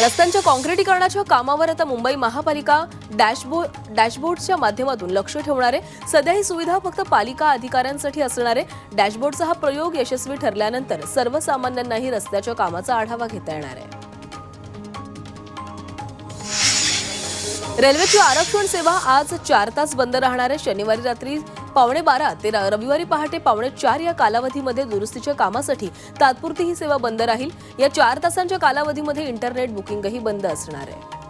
रस्त्यांच्या काँक्रिटीकरणाच्या कामावर आता मुंबई महापालिका डॅशबोर्ड डॅशबोर्डच्या माध्यमातून लक्ष ठेवणार. आहे सध्या ही सुविधा फक्त पालिका अधिकाऱ्यांसाठी असणार आहे. डॅशबोर्डचा हा प्रयोग यशस्वी ठरल्यानंतर सर्वसामान्यांनाही रस्त्याच्या कामाचा आढावा घेता येणार आहे. रेल्वेची आरक्षण सेवा आज चार तास बंद राहणार आहे. शनिवारी रात्री पावणे बारा ते रविवारी पहाटे पावणे चार या कालावधीमध्ये दुरुस्तीच्या कामासाठी तात्पुरती ही सेवा बंद राहील. या चार तासांच्या कालावधीमध्ये इंटरनेट बुकिंगही बंद असणार आहे.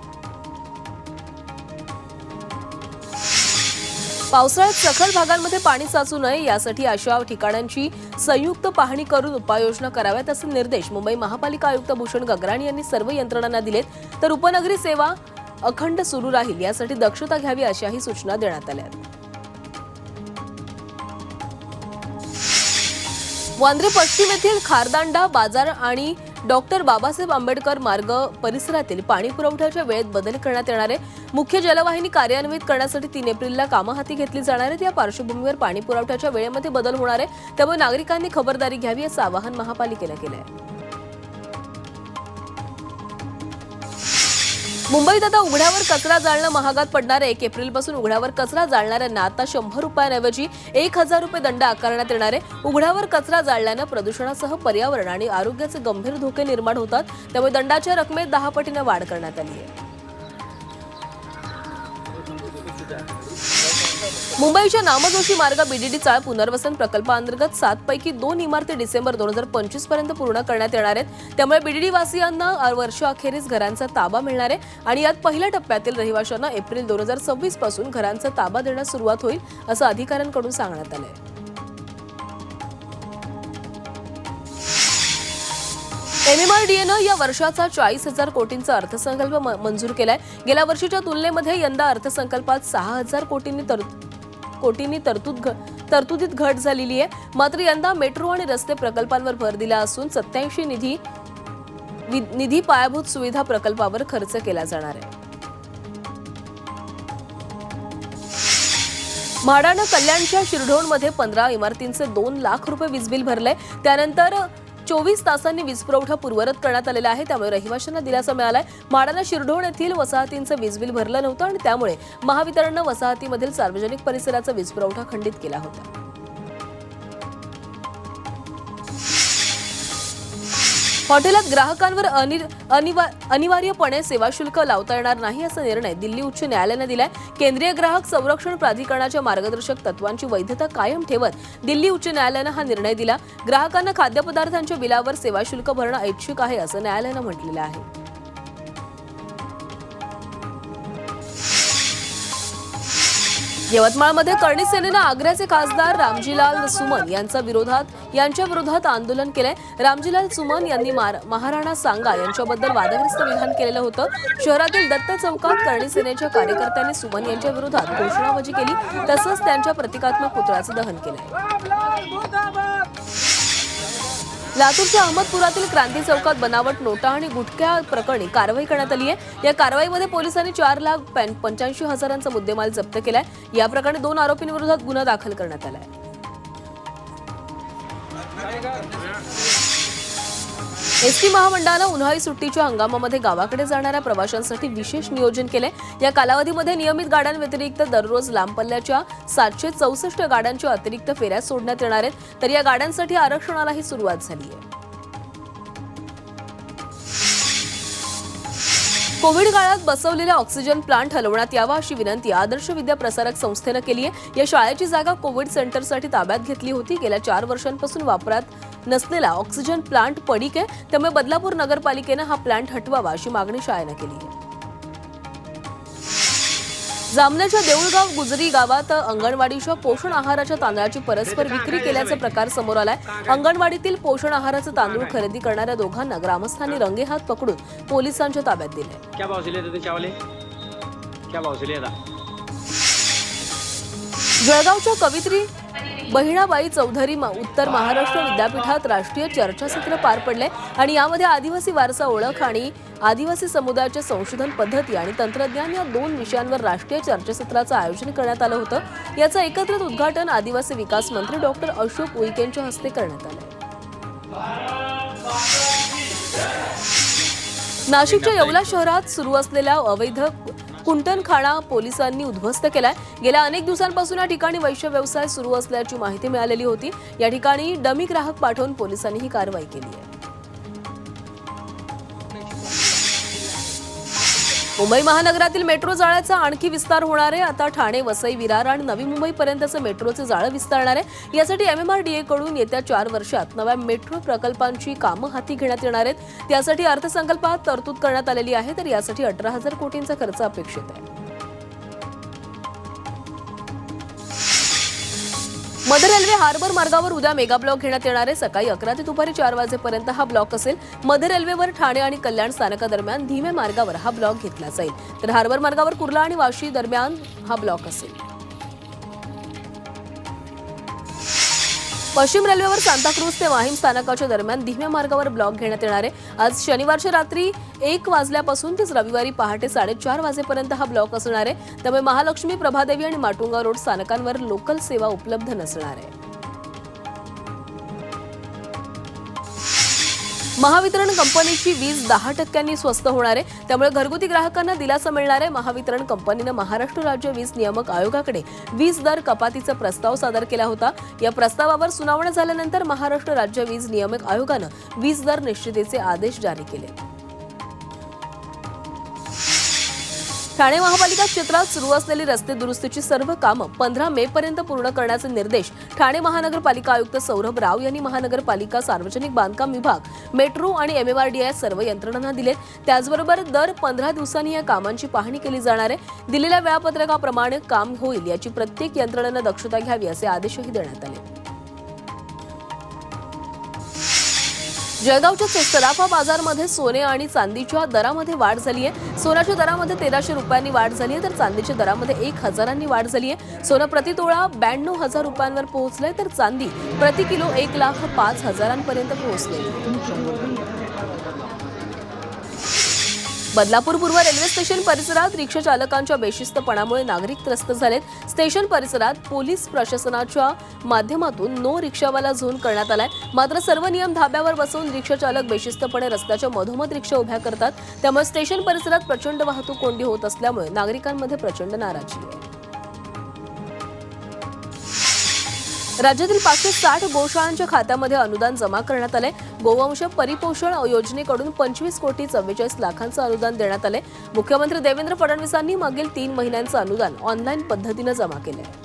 पावसाळ्यात सखल भागांमध्ये पाणी साचू नये यासाठी अशा ठिकाणांची संयुक्त पाहणी करून उपाययोजना कराव्यात असे निर्देश मुंबई महापालिका आयुक्त भूषण गगराणी यांनी सर्व यंत्रणांना दिलेत. तर उपनगरी सेवा अखंड सुरू राहील यासाठी दक्षता घ्यावी अशाही सूचना देण्यात आल्या वांद्रे पश्चिम येथील खारदांडा बाजार आणि डॉक्टर बाबासाहेब आंबेडकर मार्ग परिसरातील पाणी पुरवठ्याच्या वेळेत बदल करण्यात येणार आहे. मुख्य जलवाहिनी कार्यान्वित करण्यासाठी तीन एप्रिलला कामं हाती घेतली जाणार आहेत या पार्श्वभूमीवर पाणी पुरवठ्याच्या वेळेमध्ये बदल होणार आहे. त्यामुळे नागरिकांनी खबरदारी घ्यावी असं आवाहन महापालिकेनं केलं आहे मुंबईत आता उघड्यावर कचरा जाळणं महागात पडणार आहे. एक एप्रिलपासून उघड्यावर कचरा जाळणाऱ्यांना आता शंभर रुपयांऐवजी एक हजार रुपये दंड आकारण्यात येणार आहे. उघड्यावर कचरा जाळल्यानं प्रदूषणासह पर्यावरण आणि आरोग्याचे गंभीर धोके निर्माण होतात. त्यामुळे दंडाच्या रकमेत दहा पटीनं वाढ करण्यात आली आहे. मुंबईच्या नामजोशी मार्ग बीडीडी चाळ पुनर्वसन प्रकल्पाअंतर्गत सात पैकी दोन इमारती डिसेंबर दोन हजार पंचवीसपर्यंत पूर्ण करण्यात येणार आहेत. त्यामुळे बीडीडी वासियांना वर्षअखेरीस घरांचा ताबा मिळणार आहे आणि यात पहिल्या टप्प्यातील रहिवाशांना एप्रिल दोन हजार सव्वीसपासून घरांचा ताबा देण्यास सुरुवात होईल असं अधिकाऱ्यांकडून सांगण्यात आलं आहे एमएमआरडीएनं या वर्षाचा चाळीस हजार कोटींचा अर्थसंकल्प म- मंजूर केलाय. गेल्या वर्षीच्या तुलनेमध्ये यंदा अर्थसंकल्पात सहा हजार कोटींनी तर कोटींनी तरतूद तरतुदीत घट झालेली आहे. मात्र यंदा मेट्रो आणि रस्ते प्रकल्पांवर भर दिला असून सत्याऐंशी निधी निधी पायाभूत सुविधा प्रकल्पावर खर्च केला जाणार आहे. म्हाडानं कल्याणच्या शिरढोणमध्ये पंधरा इमारतींचे दोन लाख रुपये वीज बिल भरलंय. त्यानंतर चोवीस तासांनी वीज पुरवठा पूर्वरत करण्यात आलेला आहे. त्यामुळे रहिवाशांना दिलासा मिळालाय. माडाला शिरढोण येथील वसाहतींचं वीज बिल भरलं नव्हतं आणि त्यामुळे महावितरणनं वसाहतीमधील सार्वजनिक परिसराचा वीज पुरवठा खंडित केला होता. हॉटेलात ग्राहकांवर अनिवा- अनिवार्यपणे सेवा शुल्क लावता येणार नाही असा निर्णय दिल्ली उच्च न्यायालयानं दिलाय. केंद्रीय ग्राहक संरक्षण प्राधिकरणाच्या मार्गदर्शक तत्वांची वैधता कायम ठेवत दिल्ली उच्च न्यायालयानं हा निर्णय दिला. ग्राहकांना खाद्यपदार्थांच्या बिलावर सेवा शुल्क भरणं ऐच्छिक आहे असं न्यायालयानं म्हटलेलं आहे. यवतमाळमध्ये करणी सेनेनं आग्र्याचे खासदार रामजीलाल सुमन यांच्या विरोधात यांच्या विरोधात आंदोलन केलंय. रामजीलाल सुमन यांनी मार- महाराणा सांगा यांच्याबद्दल वादग्रस्त विधान केलेलं होतं. शहरातील दत्त चौकात करणी सेनेच्या कार्यकर्त्यांनी सुमन यांच्या विरोधात घोषणाबाजी केली. तसंच त्यांच्या प्रतिकात्मक पुतळ्याचं दहन केलंय. लातूरच्या अहमदपुरातील क्रांती चौकात बनावट नोटा आणि गुटख्या प्रकरणी कारवाई करण्यात आली आहे. या कारवाईमध्ये पोलिसांनी चार लाख पंच्याऐंशी हजारांचा मुद्देमाल जप्त केलाय. या प्रकरणी दोन आरोपींविरोधात गुन्हा दाखल करण्यात आलाय. एसटी महामंडळानं उन्हाळी सुट्टीच्या हंगामामध्ये गावाकडे जाणाऱ्या प्रवाशांसाठी विशेष नियोजन केले या कालावधीमध्ये नियमित गाड्यांव्यतिरिक्त दररोज लांब पल्ल्याच्या सातशे चौसष्ट गाड्यांच्या अतिरिक्त फेऱ्या सोडण्यात येणार आहेत. तर या गाड्यांसाठी आरक्षणालाही सुरुवात झाली आहे. कोविड काळात बसवलेला ऑक्सिजन प्लांट हलवण्यात यावा अशी विनंती आदर्श विद्या प्रसारक संस्थेनं केली आहे. या शाळेची जागा कोविड सेंटरसाठी ताब्यात घेतली होती. गेल्या चार वर्षांपासून वापरात नसलेला ऑक्सिजन प्लांट पडीक आहे. त्यामुळे बदलापूर नगरपालिकेनं हा प्लांट हटवावा अशी मागणी शाळेनं केली आहे. जामनेरच्या देऊळगाव गुजरी गावात अंगणवाडीच्या पोषण आहाराच्या तांदळाची परस्पर विक्री केल्याचा प्रकार समोर आलाय. अंगणवाडीतील पोषण आहाराचं तांदूळ खरेदी करणाऱ्या दोघांना ग्रामस्थांनी रंगेहात पकडून पोलिसांच्या ताब्यात दिले क्या भाव से लेते थे चावले? क्या भाव से लिया था जळगावच्या कवित्री बहिणाबाई चौधरी उत्तर महाराष्ट्र विद्यापीठात राष्ट्रीय चर्चासत्र पार पडले आणि यामध्ये आदिवासी वारसा ओळख आणि आदिवासी समुदायाच्या संशोधन पद्धती आणि तंत्रज्ञान या दोन विषयांवर राष्ट्रीय चर्चासत्राचं आयोजन करण्यात आलं होतं. याचं एकत्रित उद्घाटन आदिवासी विकास मंत्री डॉक्टर अशोक उईकेंच्या हस्ते करण्यात आलं. नाशिकच्या येवला शहरात सुरू असलेल्या अवैध कुंटनखाणा पोलिसांनी उद्ध्वस्त केलाय. गेल्या अनेक दिवसांपासून या ठिकाणी वैश्य व्यवसाय सुरू असल्याची माहिती मिळालेली होती. या ठिकाणी डमी ग्राहक पाठवून पोलिसांनी ही कारवाई केली आहे. मुंबई महानगरातील मेट्रो जाळ्याचा आणखी विस्तार होणार आहे. आता ठाणे वसई विरार आणि नवी मुंबईपर्यंतचं मेट्रोचं जाळं विस्तारणार आहे. यासाठी एमएमआरडीए कडून येत्या चार वर्षात नव्या मेट्रो प्रकल्पांची कामं हाती घेण्यात येणार आहेत. त्यासाठी अर्थसंकल्पात तरतूद करण्यात आलेली आहे तर यासाठी अठरा हजार कोटींचा खर्च अपेक्षित आहे. मध्य रेल्वे हार्बर मार्गावर उद्या मेगा ब्लॉक घेण्यात येणार आहे. सकाळी अकरा ते दुपारी चार वाजेपर्यंत हा ब्लॉक असेल. मध्य रेल्वेवर ठाणे आणि कल्याण स्थानकादरम्यान धीमे मार्गावर हा ब्लॉक घेतला जाईल. तर हार्बर मार्गावर कुर्ला आणि वाशी दरम्यान हा ब्लॉक असेल. पश्चिम रेल्वेवर सांताक्रूज ते वाहिम स्थानकाच्या दरम्यान धीम्या मार्गावर ब्लॉक घेण्यात येणार आहे. आज शनिवारच्या रात्री एक वाजल्यापासून तेच रविवारी पहाटे साडेचार वाजेपर्यंत हा ब्लॉक असणार आहे. त्यामुळे महालक्ष्मी प्रभादेवी आणि माटुंगा रोड स्थानकांवर लोकल सेवा उपलब्ध नसणार आहे. महावितरण कंपनीची वीज दहा टक्क्यांनी स्वस्त होणार आहे. त्यामुळे घरगुती ग्राहकांना दिलासा मिळणार आहे. महावितरण कंपनीनं महाराष्ट्र राज्य वीज नियामक आयोगाकडे वीज दर कपातीचा प्रस्ताव सादर केला होता. या प्रस्तावावर सुनावणी झाल्यानंतर महाराष्ट्र राज्य वीज नियामक आयोगानं वीज दर निश्चितीचे आदेश जारी केले. ठाणे महापालिका क्षेत्रात सुरू असलेली रस्ते दुरुस्तीची सर्व कामं पंधरा मे पर्यंत पूर्ण करण्याचे निर्देश ठाणे महानगरपालिका आयुक्त सौरभ राव यांनी महानगरपालिका सार्वजनिक बांधकाम विभाग मेट्रो आणि एमएमआरडीआय सर्व यंत्रणांना दिलेत त्याचबरोबर दर पंधरा दिवसांनी या कामांची पाहणी केली जाणार आहे. दिलेल्या वेळापत्रकाप्रमाणे काम होईल याची प्रत्येक यंत्रणेनं दक्षता घ्यावी असे आदेशही देण्यात आले. जळगावच्या सराफा बाजारमध्ये सोने आणि चांदीच्या दरामध्ये वाढ झाली आहे सोन्याच्या दरामध्ये तेराशे रुपयांनी वाढ झाली आहे तर चांदीच्या दरामध्ये एक हजारांनी वाढ झाली आहे सोनं प्रतितोळा ब्याण्णव हजार रुपयांवर पोहोचलंय तर चांदी प्रति किलो एक लाख पाच हजारांपर्यंत पोहोचले बदलापूर पूर्व रेल्वे स्टेशन परिसरात रिक्षा चालकांच्या बेशिस्तपणामुळे नागरिक त्रस्त झालेत. स्टेशन परिसरात पोलीस प्रशासनाच्या माध्यमातून नो रिक्षावाला झोन करण्यात आलाय. मात्र सर्व नियम धाब्यावर बसवून रिक्षा चालक बेशिस्तपणे रस्त्याच्या मधोमध रिक्षा उभ्या करतात. त्यामुळे स्टेशन परिसरात प्रचंड वाहतूक कोंडी होत असल्यामुळे नागरिकांमध्ये प्रचंड नाराजी आहे. राज्यातील पाचशे साठ गोशाळांच्या खात्यामध्ये अनुदान जमा करण्यात आले गोवंश परिपोषण योजनेकडून पंचवीस कोटी चव्वेचाळीस लाखांचं अनुदान देण्यात आले मुख्यमंत्री देवेंद्र फडणवीसांनी मागील तीन महिन्यांचं अनुदान ऑनलाईन पद्धतीनं जमा केलंय.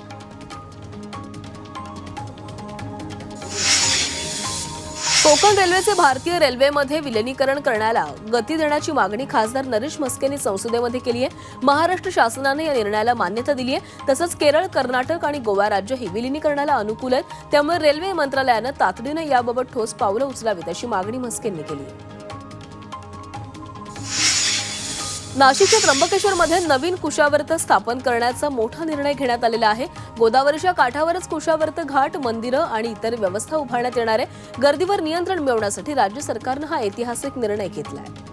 कोकण रेल्वेचे भारतीय रेल्वेमध्ये विलिनीकरण करण्याला गती देण्याची मागणी खासदार नरेश म्हस्केंनी संसदेमध्ये केली आहे. महाराष्ट्र शासनाने या निर्णयाला मान्यता दिली आहे. तसंच केरळ कर्नाटक आणि गोवा राज्यही विलिनीकरणाला अनुकूल आहेत. त्यामुळे रेल्वे मंत्रालयानं तातडीनं याबाबत ठोस पावलं उचलावीत अशी मागणी मस्केंनी केली नाशिकच्या त्र्यंबकेश्वरमध्ये नवीन कुशावर्त स्थापन करण्याचा मोठा निर्णय घेण्यात आलेला आहे. गोदावरीच्या काठावरच कुशावर्त घाट मंदिरं आणि इतर व्यवस्था उभारण्यात येणार आहे. गर्दीवर नियंत्रण मिळवण्यासाठी राज्य सरकारनं हा ऐतिहासिक निर्णय घेतला आहे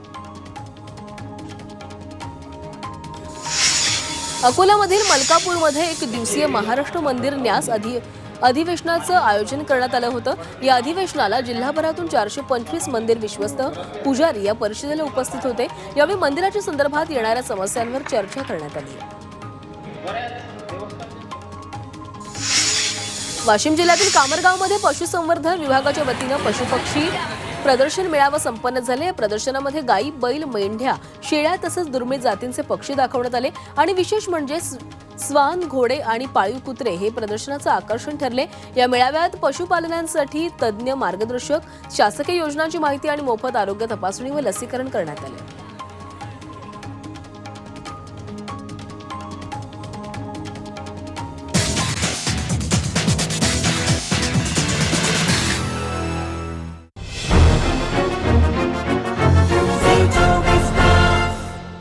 अकोल्यामधील मलकापूरमध्ये एक दिवसीय महाराष्ट्र मंदिर न्यास अधि अधिवेशनाचं आयोजन करण्यात आलं होतं. या अधिवेशनाला जिल्हाभरातून चारशे पंचवीस मंदिर विश्वस्त पुजारी या परिषदेला उपस्थित होते. यावेळी मंदिराच्या संदर्भात येणाऱ्या समस्यांवर चर्चा करण्यात आली. वाशिम जिल्ह्यातील कामरगावमध्ये पशुसंवर्धन विभागाच्या वतीनं पशुपक्षी प्रदर्शन मेळावा संपन्न झाले. या प्रदर्शनामध्ये गायी बैल मेंढ्या शेळ्या तसंच दुर्मिळ जातींचे पक्षी दाखवण्यात आले. आणि विशेष म्हणजे स्वान घोडे आणि पाळीव कुत्रे हे प्रदर्शनाचं आकर्षण ठरले. या मेळाव्यात पशुपालनांसाठी तज्ज्ञ मार्गदर्शक शासकीय योजनांची माहिती आणि मोफत आरोग्य तपासणी व लसीकरण करण्यात आले.